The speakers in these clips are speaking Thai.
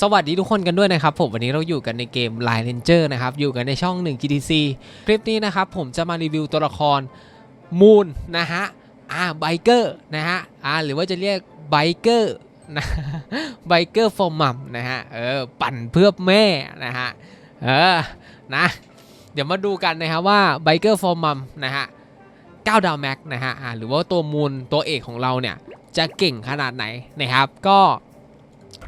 สวัสดีทุกคนกันด้วยนะครับผมวันนี้เราอยู่กันในเกม Line Ranger นะครับอยู่กันในช่อง 1 GTC คลิปนี้นะครับผมจะมารีวิวตัวละครมูนนะฮะอ่าไบเกอร์นะฮะอ่าหรือว่าจะเรียกไบเกอร์นะไบเกอร์ฟอร์มัมนะฮะเออปั่นเพื่อแม่นะฮะเออนะ เดี๋ยวมาดูกันนะครับว่าไบเกอร์ฟอร์มัมนะฮะ9ดาวแม็กนะฮะอ่าหรือว่าตัวมูนตัวเอกของเราเนี่ยจะเก่งขนาดไหนนะครับก็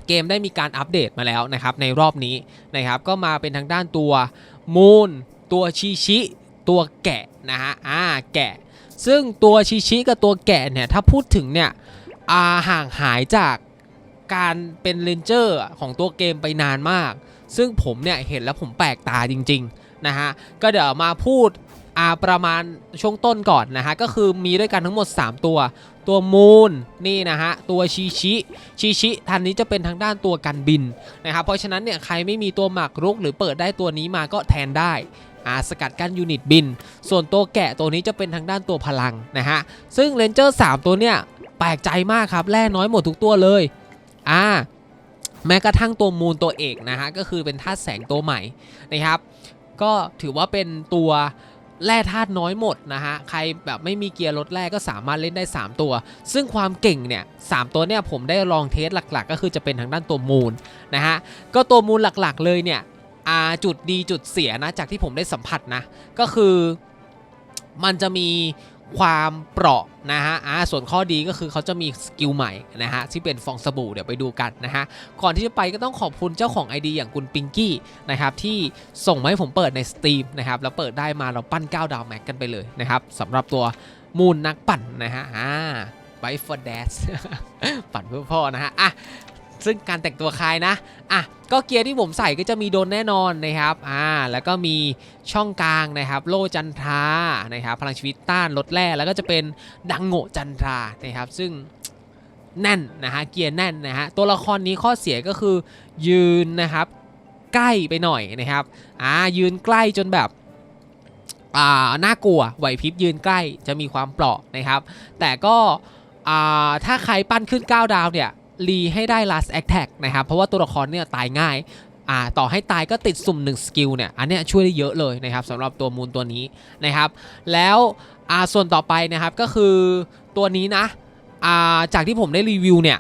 เกมได้มีการอัปเดตมาแล้วนะครับในรอบนี้นะครับก็มาเป็นทางด้านตัวมูนตัวชิชิตัวแกะนะฮะอ่าแกะ ซึ่งตัวชิชิกับตัวแกะเนี่ยถ้าพูดถึงเนี่ยอ่าห่างหายจากการเป็นเลนเจอร์ของตัวเกมไปนานมาก ซึ่งผมเนี่ยเห็นแล้วผมแปลกตาจริงๆนะฮะก็เดี๋ยวมาพูดอาประมาณช่วงต้นก่อนนะฮะก็คือมีด้วยกันทั้งหมด 3 ตัว ตัวมูนนี่นะฮะตัวชิชิชิชิทันนี้จะเป็นทางด้านตัวกันบินนะครับเพราะฉะนั้นเนี่ยใครไม่มีตัวหมากรุกหรือเปิดได้ตัวนี้มาก็แทนได้อาสกัดกั้นยูนิตบิน ส่วนตัวแกะตัวนี้จะเป็นทางด้านตัวพลังนะฮะซึ่งเรนเจอร์ 3 ตัวเนี่ยแปลกใจมากครับแร่น้อยหมดทุกตัวเลยอ่าแม้กระทั่งตัวมูนตัวเอกนะฮะก็คือเป็นธาตุแสงตัวใหม่นะครับก็ถือว่าเป็นตัว แร่ธาตุน้อยหมดนะฮะ ใครแบบไม่มีเกียร์รถแร่ก็สามารถเล่นได้ 3 ตัว ซึ่งความเก่งเนี่ยสามตัวเนี่ยผมได้ลองเทสหลักๆ ก็คือจะเป็นทางด้านตัวมูลนะฮะ ก็ตัวมูลหลักๆเลยเนี่ยจุดดีจุดเสียนะจากที่ผมได้สัมผัสนะ ก็คือมันจะมี ความเปราะนะฮะอ่าส่วนข้อดีก็คือเขาจะมีสกิลใหม่นะฮะที่เป็นฟองสบู่เดี๋ยวไปดูกันนะฮะก่อนที่จะไปก็ต้องขอบคุณเจ้าของ ID อย่างคุณปิงกี้นะครับที่ส่งมาให้ผมเปิดใน Steam นะครับแล้วเปิดได้มาเราปั้น 9 ดาวแม็กกันไปเลยนะครับสำหรับตัวมูนนักปั่นนะฮะอ่า b i for Dad ปั่นเพื่อพ่อนะฮะอะ ซึ่งการแต่งตัวคล้ายนะอะก็เกียร์ที่ผมใส่ก็จะมีโดนแน่นอนนะครับอ่าแล้วก็มีช่องกลางนะครับ โลจันทรานะครับพลังชีวิตต้านลดแร่แล้วก็จะเป็นดังโงจันทรานะครับ ซึ่งแน่นนะฮะเกียร์แน่นนะฮะตัวละครนี้ข้อเสียก็คือยืนนะครับ ใกล้ไปหน่อยนะครับอ่ายืนใกล้จนแบบอ่าน่ากลัวไหวพริบยืนใกล้จะมีความเปราะนะครับ แต่ก็อ่าถ้าใครปั้นขึ้น 9 ดาวเนี่ย รีให้ได้ last attack นะครับ เพราะว่าตัวละครเนี่ยตายง่ายอ่าต่อให้ตายก็ติดสุ่ม1สกิลเนี่ยอันเนี้ยช่วยได้เยอะเลยนะครับสำหรับตัวมูลตัวนี้นะครับ แล้วอ่าส่วนต่อไปนะครับก็คือตัวนี้นะอ่าจากที่ผมได้รีวิวเนี่ย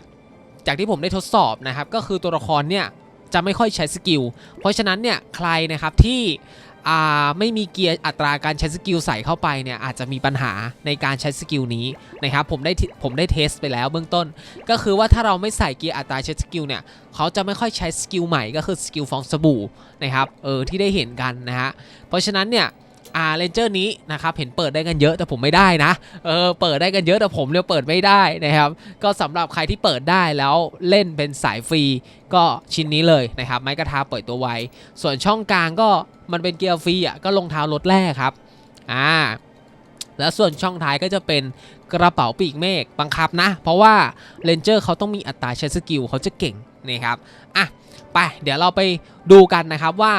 จากที่ผมได้ทดสอบนะครับก็คือตัวละครเนี่ยจะไม่ค่อยใช้สกิลเพราะฉะนั้นเนี่ยใครนะครับที่ ไม่มีเกียร์อัตราการใช้สกิลใส่เข้าไปเนี่ยอาจจะมีปัญหาในการใช้สกิลนี้นะครับผมได้ผมได้เทสไปแล้วเบื้องต้น ก็คือว่าถ้าเราไม่ใส่เกียร์อัตราใช้สกิลเนี่ยเขาจะไม่ค่อยใช้สกิลใหม่ก็คือสกิลฟองสบู่นะครับเออที่ได้เห็นกันนะฮะเพราะฉะนั้นเนี่ย อ่าเลนเจอร์นี้นะครับเห็นเปิดได้กันเยอะแต่ผมไม่ได้นะเออเปิดได้กันเยอะแต่ผมเนี่ยเปิดไม่ได้นะครับก็สำหรับใครที่เปิดได้แล้วเล่นเป็นสายฟรีก็ชิ้นนี้เลยนะครับไม้กระทาปล่อยตัวไว ส่วนช่องกลางก็มันเป็นเกียร์ฟรีอะก็ลงเท้ารถแรกครับอ่าแล้วส่วนช่องท้ายก็จะเป็น กระเป๋าปีกเมฆบังคับนะ เพราะว่าเรนเจอร์เขาต้องมีอัตราใช้สกิลเขาจะเก่งนะครับอะไปเดี๋ยวเราไปดูกันนะครับว่า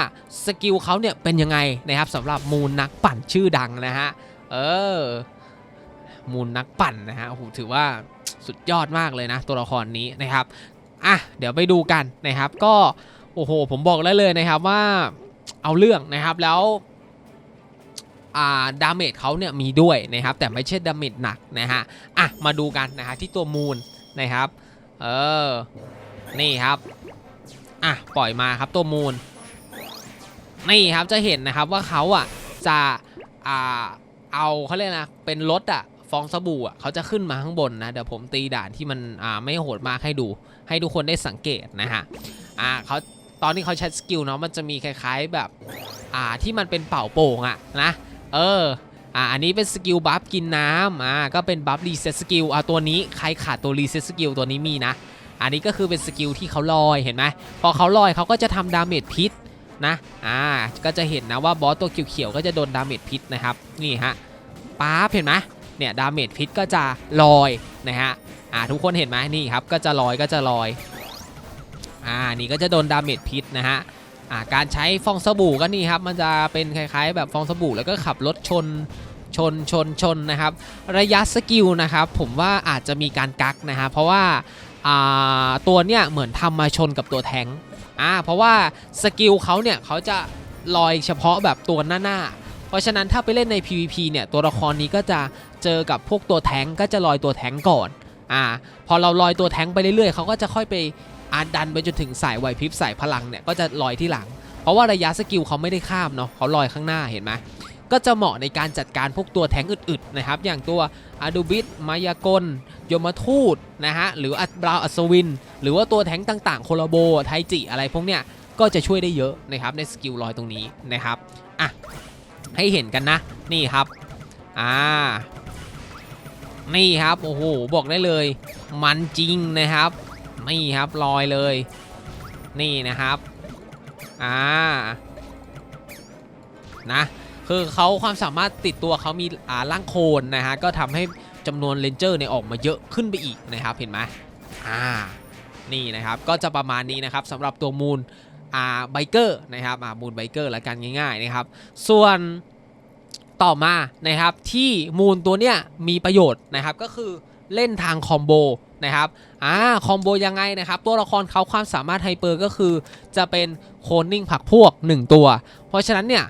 สกิลเขาเนี่ยเป็นยังไงนะครับสำหรับมูลนักปั่นชื่อดังนะฮะเออมูลนักปั่นนะฮะโอ้โหถือว่าสุดยอดมากเลยนะตัวละครนี้นะครับอะเดี๋ยวไปดูกันนะครับ ก็โอ้โหผมบอกได้เลยนะครับว่าเอาเรื่องนะครับแล้ว ดาเมจเขาเนี่ยมีด้วยนะครับ แต่ไม่ใช่ดาเมจหนักนะฮะอะมาดูกันนะฮะที่ตัวมูลนะครับเออนี่ครับอะปล่อยมาครับตัวมูลนี่ครับจะเห็นนะครับว่าเขาอะจะอ่าเอาเขาเรียกนะเป็นรถอะฟองสบู่อะเขาจะขึ้นมาข้างบนนะเดี๋ยวผมตีด่านที่มันอ่าไม่โหดมากให้ดู ให้ทุกคนได้สังเกตนะฮะอ่าเขาตอนที่เขาใช้สกิลเนาะมันจะมีคล้ายๆแบบอ่าที่มันเป็นเป่าโป่งอะนะ เอออ่าอันนี้เป็นสกิลบัฟกินน้ำอ่าก็เป็นบัฟรีเซ็ตสกิลอ่าตัวนี้ใครขาดตัวรีเซ็ตสกิลตัวนี้มีนะ อันนี้ก็คือเป็นสกิลที่เขาลอยเห็นไหมพอเขาลอยเขาก็จะทำดาเมจพิษนะอ่าก็จะเห็นนะว่าบอสตัวเขียวๆก็จะโดนดาเมจพิษนะครับนี่ฮะป๊าบเห็นไหมเนี่ยดาเมจพิษก็จะลอยนะฮะอ่าทุกคนเห็นไหมนี่ครับก็จะลอยก็จะลอยอ่านี่ก็จะโดนดาเมจพิษนะฮะ การใช้ฟองสบู่ก็นี่ครับมันจะเป็นคล้ายๆ แบบฟองสบู่แล้วก็ขับรถชนชนชนชนนะครับ ระยะสกิลนะครับ ผมว่าอาจจะมีการกักนะฮะเพราะว่าาตัวเนี่ยเหมือนทำมาชนกับตัวแทงอ่าเพราะว่าสกิลเขาเนี่ยเขาจะลอยเฉพาะแบบตัวหน้าๆเพราะฉะนั้นถ้าไปเล่นใน PVP เนี่ยตัวละครนี้ก็จะเจอกับพวกตัวแทงก็จะลอยตัวแทงก่อนอ่าพอเราลอยตัวแทงไปเรื่อยๆเขาก็จะค่อยไป อาดันไปจนถึงสายไหวพริบสายพลังเนี่ยก็จะลอยที่หลัง เพราะว่าระยะสกิลเขาไม่ได้ข้ามเนาะเขาลอยข้างหน้าเห็นไหมก็จะเหมาะในการจัดการพวกตัวแทงอึดๆนะครับ อย่างตัวอาดูบิสมายากล ยมทูตนะฮะหรืออับราวอัศวิน หรือว่าตัวแทงต่างๆ โคลาโบไทจิอะไรพวกเนี้ยก็จะช่วยได้เยอะนะครับในสกิลลอยตรงนี้นะครับอะให้เห็นกันนะนี่ครับอ่านี่ครับโอ้โหบอกได้เลย มันจริงนะครับ นี่ครับลอยเลย นี่นะครับ อ่า นะ คือเขาความสามารถติดตัวเขามีอ่าร่างโคลนนะฮะ ก็ทำให้จำนวนเลนเจอร์เนี่ยออกมาเยอะขึ้นไปอีกนะครับ เห็นไหมอ่า นี่นะครับ ก็จะประมาณนี้นะครับสำหรับตัวมูลอ่าไบเกอร์นะครับอ่ามูลไบเกอร์ละกันง่าย ๆนะครับ ส่วนต่อมานะครับที่มูลตัวเนี้ยมีประโยชน์นะครับก็คือเล่นทางคอมโบ นะครับอ่าคอมโบยังไงนะครับตัวละครเขาความสามารถไฮเปอร์ก็คือจะเป็นโคลนนิ่งผักพวก 1 ตัว เพราะฉะนั้นเนี่ย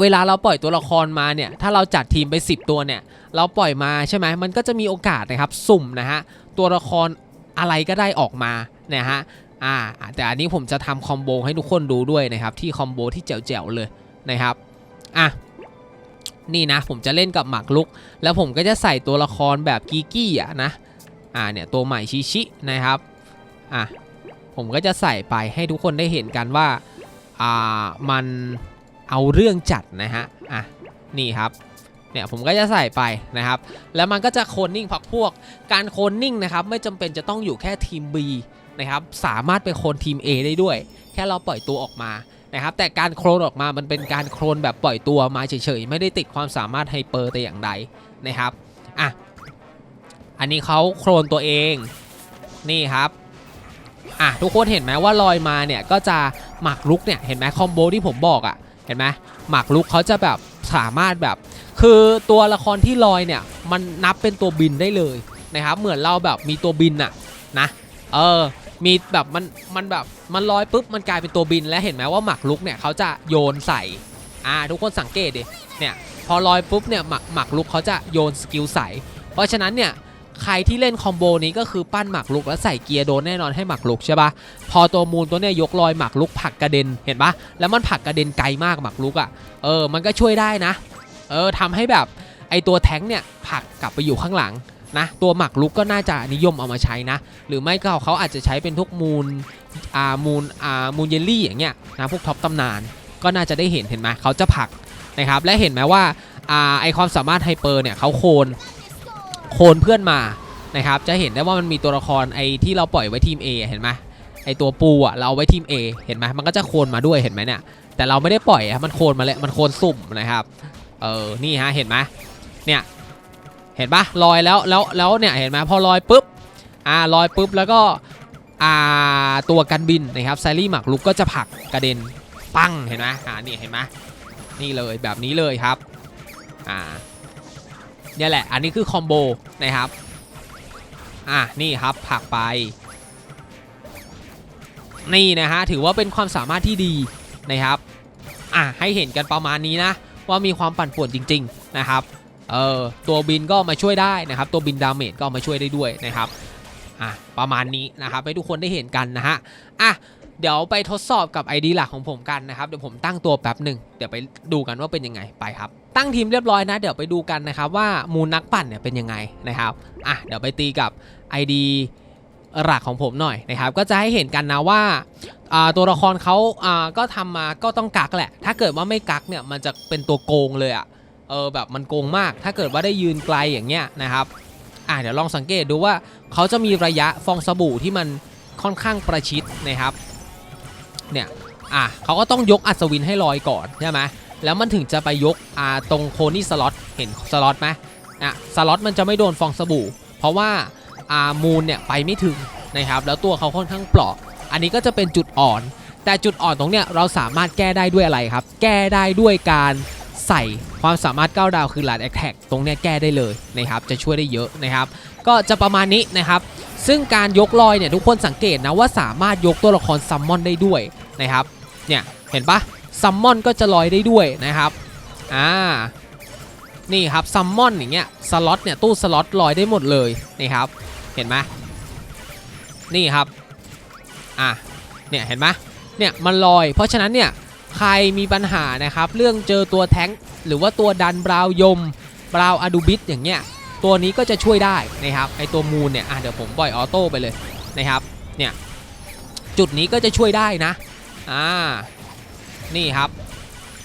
เวลาเราปล่อยตัวละครมาเนี่ยถ้าเราจัดทีมไป 10 ตัวเนี่ยเราปล่อยมาใช่ไหมมันก็จะมีโอกาสนะครับสุ่มนะฮะตัวละครอะไรก็ได้ออกมานะฮะอ่าแต่อันนี้ผมจะทำคอมโบให้ทุกคนดูด้วยนะครับที่คอมโบที่แจ๋วๆเลยนะครับอะนี่นะผมจะเล่นกับหมากลุก แล้วผมก็จะใส่ตัวละครแบบกีกี้อะนะ อ่าเนี่ยตัวใหม่ชิชินะครับอะผมก็จะใส่ไปให้ทุกคนได้เห็นกันว่าอ่ามันเอาเรื่องจัดนะฮะอะนี่ครับเนี่ยผมก็จะใส่ไปนะครับ แล้วมันก็จะโคลนนิ่งพักพวก การโคลนนิ่งนะครับไม่จำเป็นจะต้องอยู่แค่ทีม B นะครับสามารถไปโคลนทีม A ได้ด้วย แค่เราปล่อยตัวออกมานะครับ แต่การโคลนออกมามันเป็นการโคลนแบบปล่อยตัวมาเฉยๆ ไม่ได้ติดความสามารถไฮเปอร์แต่อย่างใดนะครับอะ อันนี้เขาโคลนตัวเอง นี่ครับอะทุกคนเห็นไหมว่าลอยมาเนี่ยก็จะหมักลุกเนี่ยเห็นไหมคอมโบที่ผมบอกอะ่ะเห็นไหมหมักลุกเขาจะแบบสามารถแบบ คือตัวละครที่ลอยเนี่ยมันนับเป็นตัวบินได้เลยนะครับเหมือนเราแบบมีตัวบินอะนะเออมีแบบมันมันแบบมันลอยปุ๊บมันกลายเป็นตัวบินแล้วเห็นไหมว่าหมักลุกเนี่ยเขาจะโยนใส่อ่าทุกคนสังเกตดิเนี่ยพอลอยปุ๊บเนี่ยหมักหมักลุกเขาจะโยนสกิลใส่เพราะฉะนั้นเนี่ย ใครที่เล่นคอมโบนี้ก็คือปั้นหมักลุกแล้วใส่เกียร์โดนแน่นอนให้หมักลุกใช่ปะพอตัวมูลตัวเนี้ยยกลอยหมักลุกผักกระเด็นเห็นปะแล้วมันผักกระเด็นไกลมากหมักลุกอะ่ะเออมันก็ช่วยได้นะ เออทำให้แบบไอตัวแท้งเนี่ยผักกลับไปอยู่ข้างหลังนะตัวหมักลุกก็น่าจะนิยมเอามาใช้นะ หรือไม่ก็เขาอาจจะใช้เป็นทุกมูลอ่ามูลอ่ามูลเยลลี่อย่างเงี้ยนะพวกท็อปตำนาน ก็น่าจะได้เห็นเห็นไหมเขาจะผักนะครับและเห็นไหมว่าอ่าไอความสามารถไฮเปอร์เนี่ยเขาโคน โคนเพื่อนมานะครับจะเห็นได้ว่ามันมีตัวละครไอ้ที่เราปล่อยไว้ทีม A เห็นไหมไอตัวปูอะเราเอาไว้ทีม A เห็นไหมมันก็จะโคนมาด้วยเห็นไหมเนี่ยแต่เราไม่ได้ปล่อยอะมันโคนมาเลยมันโคนสุ่มนะครับเออนี่ฮะเห็นไหมเนี่ยเห็นปะลอยแล้วแล้วแล้วเนี่ยเห็นไหมพอลอยปุ๊บอ่าลอยปุ๊บแล้วก็อ่าตัวกันบินนะครับไซรี่หมักลุกก็จะผลักกระเด็นปังเห็นไหมอ่านี่เห็นไหมนี่เลยแบบนี้เลยครับอ่า เนี่ยแหละ อันนี้คือคอมโบนะครับ อะนี่ครับผักไป นี่นะฮะถือว่าเป็นความสามารถที่ดีนะครับ อะให้เห็นกันประมาณนี้นะ ว่ามีความปั่นป่วนจริง ๆนะครับ เออตัวบินก็มาช่วยได้นะครับ ตัวบินดาเมจก็มาช่วยได้ด้วยนะครับอะประมาณนี้นะครับให้ทุกคนได้เห็นกันนะฮะอะเดี๋ยวไปทดสอบกับ ID หลักของผมกันนะครับ เดี๋ยวผมตั้งตัวแป๊บหนึ่งเดี๋ยวไปดูกันว่าเป็นยังไงไปครับ ตั้งทีมเรียบร้อยนะ เดี๋ยวไปดูกันนะครับว่ามูลนักปั่นเนี่ยเป็นยังไงนะครับอะเดี๋ยวไปตีกับ ID หลักของผมหน่อยนะครับ ก็จะให้เห็นกันนะว่าตัวละครเขาอ่าก็ทำมาก็ต้องกักแหละ ถ้าเกิดว่าไม่กักเนี่ยมันจะเป็นตัวโกงเลยอะ่ะเออแบบมันโกงมาก ถ้าเกิดว่าได้ยืนไกลอย่างเงี้ยนะครับอ่าเดี๋ยวลองสังเกตดูว่าเขาจะมีระยะฟองสบู่ที่มันค่อนข้างประชิดนะครับเนี่ยอะเขาก็ต้องยกอัศวินให้ลอยก่อนใช่ไหม แล้วมันถึงจะไปยกอ่าตรงโคนี่สล็อตเห็นสล็อตไหมอะสล็อตมันจะไม่โดนฟองสบู่ เพราะว่าอ่ามูลเนี่ยไปไม่ถึงนะครับแล้วตัวเขาค่อนข้างเปราะ อันนี้ก็จะเป็นจุดอ่อน แต่จุดอ่อนตรงเนี้ยเราสามารถแก้ได้ด้วยอะไรครับ แก้ได้ด้วยการใส่ความสามารถก้าดาวคือหลาดแอคแท็กตรงเนี้ยแก้ได้เลยนะครับจะช่วยได้เยอะนะครับ ก็จะประมาณนี้นะครับ ซึ่งการยกลอยเนี่ยทุกคนสังเกตนะว่าสามารถยกตัวละครซัมมอนได้ด้วยนะครับเนี่ยเห็นปะ ซัมมอนก็จะลอยได้ด้วยนะครับอ่านี่ครับซัมมอนอย่างเงี้ยสล็อตเนี่ยตู้สล็อตลอยได้หมดเลยนี่ครับเห็นไหมนี่ครับอะเนี่ยเห็นไหมเนี่ยมันลอย เพราะฉะนั้นเนี่ยใครมีปัญหานะครับเรื่องเจอตัวแท้งหรือว่าตัวดันบราวยมบราวอะดูบิสอย่างเงี้ยตัวนี้ก็จะช่วยได้นะครับไอตัวมูลเนี่ยอะเดี๋ยวผมปล่อยออโต้ไปเลยนะครับเนี่ยจุดนี้ก็จะช่วยได้นะอ่า นี่ครับ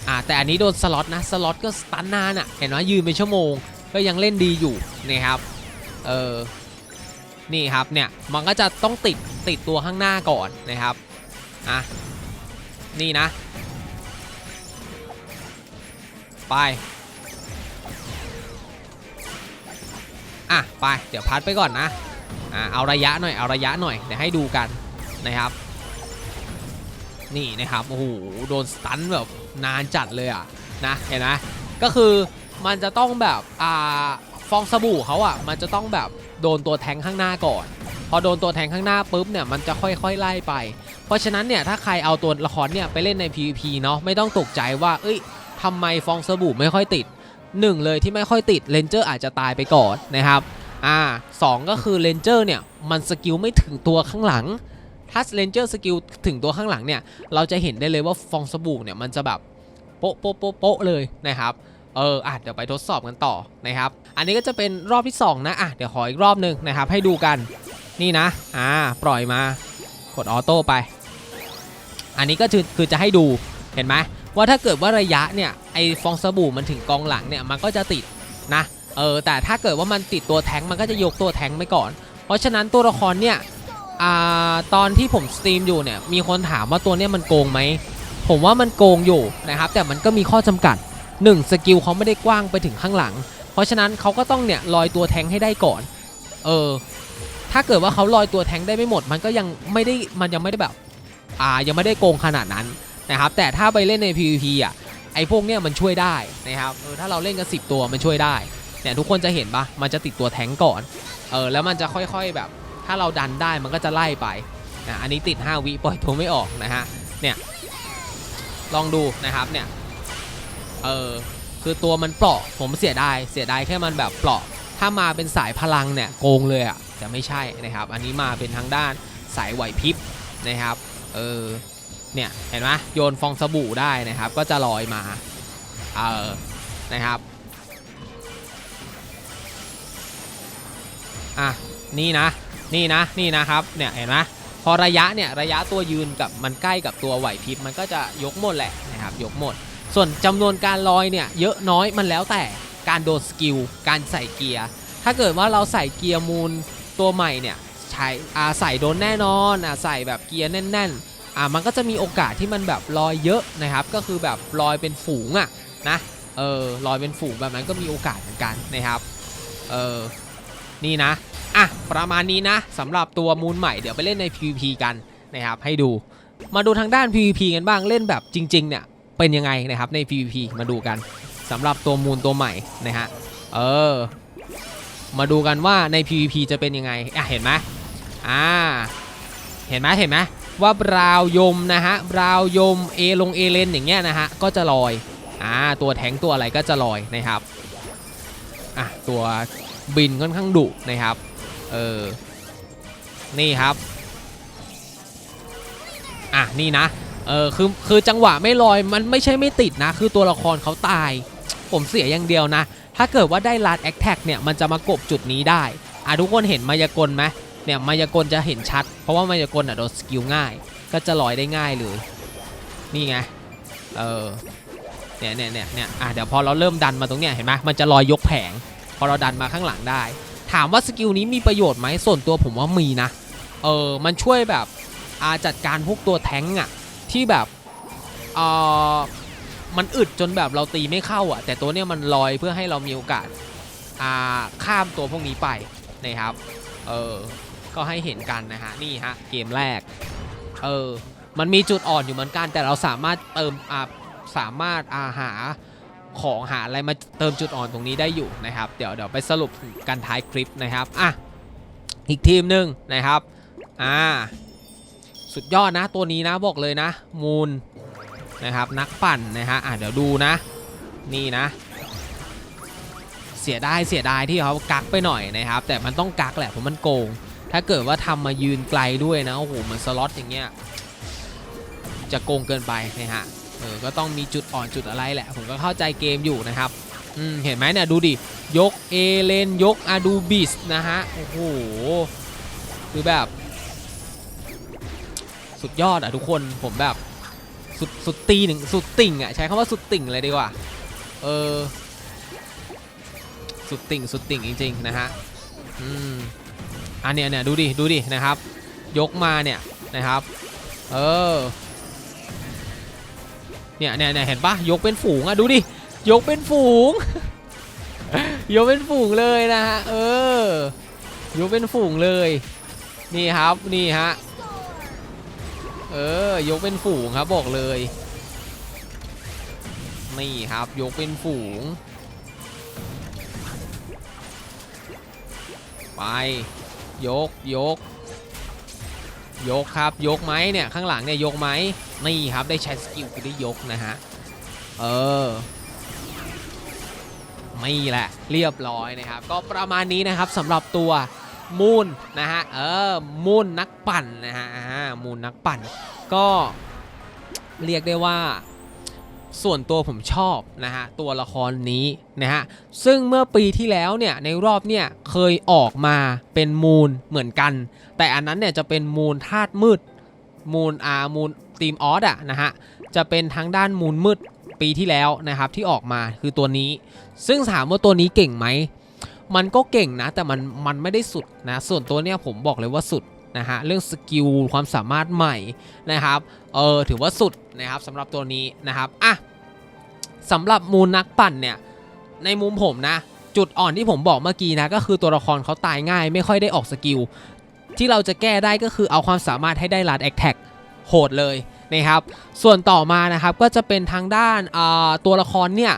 อ่าแต่อันนี้โดนสล็อตนะสล็อตก็สตันนานอะ่ะเห็นไหมยืนเป็นชั่วโมงก็ยังเล่นดีอยู่นะครับเออนี่ครับเนี่ยมันก็จะต้องติดติดตัวข้างหน้าก่อนนะครับอะนี่นะ ไปอะไปเดี๋ยวพัดไปก่อนนะอ่าเอาระยะหน่อยเอาระยะหน่อยเดี๋ยวให้ดูกันนะครับ นี่นะครับโอ้โหโดนสตันแบบนานจัดเลยอะนะเห็นไหมก็คือมันจะต้องแบบอ่าฟองสบู่เขาอะมันจะต้องแบบโดนตัวแทงข้างหน้าก่อน พอโดนตัวแทงข้างหน้าปุ๊บเนี่ยมันจะค่อยๆไล่ไป เพราะฉะนั้นเนี่ยถ้าใครเอาตัวละครเนี่ยไปเล่นใน PVP เนาะไม่ต้องตกใจว่าเอ้ยทำไมฟองสบู่ไม่ค่อยติด1เลยที่ไม่ค่อยติดเลนเจอร์อาจจะตายไปก่อนนะครับอ่าสองก็คือเลนเจอร์เนี่ยมันสกิลไม่ถึงตัวข้างหลัง ถ้าเลนเจอร์สกิลถึงตัวข้างหลังเนี่ย เราจะเห็นได้เลยว่าฟองสบู่เนี่ยมันจะแบบโป๊ะโป๊ะโป๊ะโป๊ะเลยนะครับเอออะเดี๋ยวไปทดสอบกันต่อนะครับ อันนี้ก็จะเป็นรอบที่ 2 นะอะเดี๋ยวขออีกรอบหนึ่งนะครับ ให้ดูกันนี่นะ อ่า ปล่อยมากดออโต้ไป อันนี้ก็คือคือจะให้ดูเห็นไหมว่าถ้าเกิดว่าระยะเนี่ยไอฟองสบู่มันถึงกองหลังเนี่ยมันก็จะติดนะเออแต่ถ้าเกิดว่ามันติดตัวแทงมันก็จะยกตัวแทงไปก่อน เพราะฉะนั้นตัวละครเนี่ย อ่าตอนที่ผมสตรีมอยู่เนี่ยมีคนถามว่าตัวเนี้ยมันโกงไหมผมว่ามันโกงอยู่นะครับแต่มันก็มีข้อจำกัด 1 สกิลเขาไม่ได้กว้างไปถึงข้างหลัง เพราะฉะนั้นเขาก็ต้องเนี่ยลอยตัวแทงให้ได้ก่อนเออถ้าเกิดว่าเขาลอยตัวแทงได้ไม่หมด มันก็ยังไม่ได้มันยังไม่ได้แบบอ่ายังไม่ได้โกงขนาดนั้นนะครับแต่ถ้าไปเล่นใน PVP อะไอ้พวกเนี้ยมันช่วยได้นะครับเออถ้าเราเล่นกัน10 ตัวมันช่วยได้เนี่ยทุกคนจะเห็นปะมันจะติดตัวแทงก์ก่อนเออแล้วมันจะค่อยๆแบบ ถ้าเราดันได้มันก็จะไล่ไปนะอันนี้ติด 5 วิปล่อยตัวไม่ออกนะฮะเนี่ยลองดูนะครับเนี่ยเออคือตัวมันเปราะผมเสียดายเสียดายแค่มันแบบเปราะ ถ้ามาเป็นสายพลังเนี่ยโกงเลยอะแต่ไม่ใช่นะครับ อันนี้มาเป็นทางด้านสายไหวพริบนะครับเออเนี่ยเห็นไหมโยนฟองสบู่ได้นะครับ ก็จะลอยมาเออนะครับอะนี่นะ นี่นะนี่นะครับเนี่ยเห็นไหมพอระยะเนี่ยระยะตัวยืนกับมันใกล้กับตัวไหวพริบมันก็จะยกหมดแหละนะครับยกหมด ส่วนจำนวนการลอยเนี่ยเยอะน้อยมันแล้วแต่การโดนสกิลการใส่เกียร์ถ้าเกิดว่าเราใส่เกียร์มูลตัวใหม่เนี่ยใช้อาใส่โดนแน่นอนอาใส่แบบเกียร์แน่นๆอ่ามันก็จะมีโอกาสที่มันแบบลอยเยอะนะครับ ก็คือแบบลอยเป็นฝูงอะนะเออลอยเป็นฝูงแบบนั้นก็มีโอกาสเหมือนกันนะครับเออ นี่นะ อะ ประมาณนี้นะสำหรับตัวมูลใหม่เดี๋ยวไปเล่นใน PVP กันนะครับให้ดู มาดูทางด้าน PVP กันบ้างเล่นแบบจริง ๆ เนี่ย เป็นยังไงนะครับใน PVP มาดูกันสำหรับตัวมูลตัวใหม่นะฮะเออ มาดูกันว่าใน PVP จะเป็นยังไงอะเห็นไหมอ่าเห็นไหมเห็นไหมว่าบราวยมนะฮะบราวยมเอลงเอเลนอย่างเงี้ยนะฮะก็จะลอยอ่าตัวแทงตัวอะไรก็จะลอยนะครับอะตัว บินค่อนข้างดุนะครับ เออ นี่ครับ อะ นี่นะ เออ คือ คือจังหวะไม่ลอย มันไม่ใช่ไม่ติดนะ คือตัวละครเขาตาย ผมเสียอย่างเดียวนะ ถ้าเกิดว่าได้ลาดแอคแท็กเนี่ย มันจะมากบจุดนี้ได้ อะทุกคนเห็นมายากลไหมเนี่ยมายากลจะเห็นชัด เพราะว่ามายากลอะโดนสกิลง่าย ก็จะลอยได้ง่ายเลย นี่ไง เออเนี่ยเนี่ยเนี่ยเนี่ยอะเดี๋ยวพอเราเริ่มดันมาตรงเนี้ยเห็นไหมมันจะลอยยกแผง อเราดันมาข้างหลังได้ ถามว่าสกิลนี้มีประโยชน์ไหมส่วนตัวผมว่ามีนะ เออมันช่วยแบบอาจัดการพวกตัวแท้งอะที่แบบเออมันอึดจนแบบเราตีไม่เข้าอะแต่ตัวเนี้ยมันลอยเพื่อให้เรามีโอกาสอ่าข้ามตัวพวกนี้ไปนะครับเออก็ให้เห็นกันนะฮะนี่ฮะเกมแรกเออมันมีจุดอ่อนอยู่เหมือนกันแต่เราสามารถเติมอ่าสามารถอาหา ของหาอะไรมาเติมจุดอ่อนตรงนี้ได้อยู่นะครับ เดี๋ยวเดี๋ยวไปสรุปกันท้ายคลิปนะครับอะอีกทีมหนึ่งนะครับอ่าสุดยอดนะตัวนี้นะบอกเลยนะ มูลนะครับนักปั่นนะฮะอะเดี๋ยวดูนะ นี่นะ เสียดายเสียดายที่เขากักไปหน่อยนะครับ แต่มันต้องกักแหละเพราะมันโกง ถ้าเกิดว่าทำมายืนไกลด้วยนะโอ้โหเหมือนสล็อตอย่างเงี้ยจะโกงเกินไปนะฮะ เออก็ต้องมีจุดอ่อนจุดอะไรแหละ ผมก็เข้าใจเกมอยู่นะครับอืมเห็นไหมเนี่ยดูดิ ยกเอเลนยกอาดูบิสนะฮะ โอ้โห คือแบบ สุดยอดอะทุกคนผมแบบ สุดสุดตีหนึ่งสุดติ่งอะ ใช้คำว่าสุดติ่งเลยดีกว่า เออ สุดติ่งสุดติ่งจริง ๆ นะฮะ อืมอันเนี้ยเนี่ยดูดิ ดูดินะครับ ยกมาเนี่ยนะครับ เออ เนี่ยเนี่ยเนี่ยเห็นปะยกเป็นฝูงอะดูดิ ยกเป็นฝูง ยกเป็นฝูงเลยนะฮะ เออ ยกเป็นฝูงเลย นี่ครับ นี่ฮะ เออ ยกเป็นฝูงครับบอกเลย นี่ครับ ยกเป็นฝูง ไป ยก ยก ยกครับ ยกไหมเนี่ย ข้างหลังเนี่ย ยกไหม นี่ครับได้ใช้สกิลคือได้ยกนะฮะ เออไม่แหละเรียบร้อยนะครับ ก็ประมาณนี้นะครับสำหรับตัวมูนนะฮะเออมูนนักปั่นนะฮะมูนนักปั่น ก็เรียกได้ว่าส่วนตัวผมชอบนะฮะตัวละครนี้นะฮะซึ่งเมื่อปีที่แล้วเนี่ยในรอบเนี่ยเคยออกมาเป็นมูนเหมือนกัน แต่อันนั้นเนี่ยจะเป็นมูนธาตุมืดมูนอามูน ทีมออสอะนะฮะจะเป็นทั้งด้านมูนมืดปีที่แล้วนะครับที่ออกมาคือตัวนี้ ซึ่งถามว่าตัวนี้เก่งไหมมันก็เก่งนะ แต่มันมันไม่ได้สุดนะส่วนตัวเนี้ยผมบอกเลยว่าสุดนะฮะเรื่องสกิลความสามารถใหม่นะครับเออถือว่าสุดนะครับสำหรับตัวนี้นะครับอะสำหรับมูลนักปั่นเนี่ยในมุมผมนะ จุดอ่อนที่ผมบอกเมื่อกี้นะก็คือตัวละครเขาตายง่าย ไม่ค่อยได้ออกสกิลที่เราจะแก้ได้ก็คือเอาความสามารถให้ได้ลัดแอคแท็กโหดเลย นะครับ ส่วนต่อมานะครับก็จะเป็นทางด้านตัวละครเนี่ย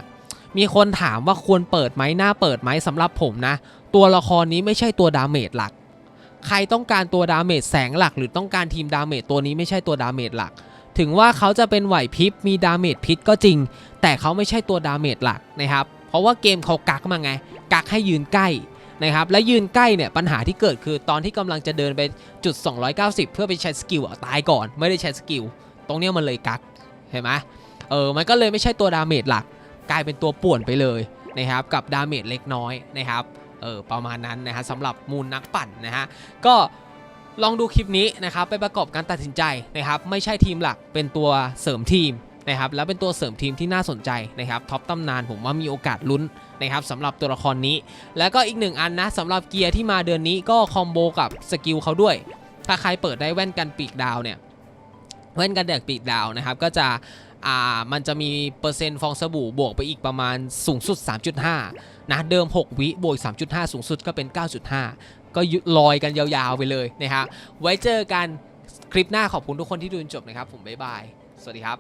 มีคนถามว่าควรเปิดไหมหน้าเปิดไหมสำหรับผมนะ ตัวละครนี้ไม่ใช่ตัวดาเมจหลัก ใครต้องการตัวดาเมจแสงหลัก หรือต้องการทีมดาเมจตัวนี้ไม่ใช่ตัวดาเมจหลัก ถึงว่าเขาจะเป็นไหวพริบมีดาเมจพิษก็จริง แต่เขาไม่ใช่ตัวดาเมจหลักนะครับเพราะว่าเกมเขากักมาไง กักให้ยืนใกล้นะครับและยืนใกล้เนี่ยปัญหาที่เกิดคือตอนที่กำลังจะเดินไปจุด 290 เพื่อไปใช้สกิลตายก่อน ไม่ได้ใช้สกิล ตรงเนี้ยมันเลยกักเห็นไหมเออมันก็เลยไม่ใช่ตัวดาเมจหลัก กลายเป็นตัวป่วนไปเลยนะครับกับดาเมจเล็กน้อยนะครับเออประมาณนั้นนะฮะสำหรับมูลนักปั่นนะฮะก็ลองดูคลิปนี้นะครับไปประกอบการตัดสินใจนะครับไม่ใช่ทีมหลักเป็นตัวเสริมทีมนะครับแล้วเป็นตัวเสริมทีมที่น่าสนใจนะครับท็อปตำนานผมว่ามีโอกาสลุ้นนะครับสำหรับตัวละครนี้ แล้วก็อีกหนึ่งอันนะสำหรับเกียร์ที่มาเดือนนี้ก็คอมโบกับสกิลเขาด้วย ถ้าใครเปิดได้แว่นกันปีกดาวเนี่ย แว่นกันแดดปีกดาวนะครับก็จะอ่ามันจะมีเปอร์เซ็นต์ฟองสบู่บวกไปอีกประมาณสูงสุด 3.5 นะเดิม 6 วิบวก3.5 สูงสุดก็เป็น 9.5 ก็ลอยกันยาวๆไปเลยนะครับไว้เจอกันคลิปหน้าขอบคุณทุกคนที่ดูจนจบนะครับ ผมบ๊ายบาย สวัสดีครับ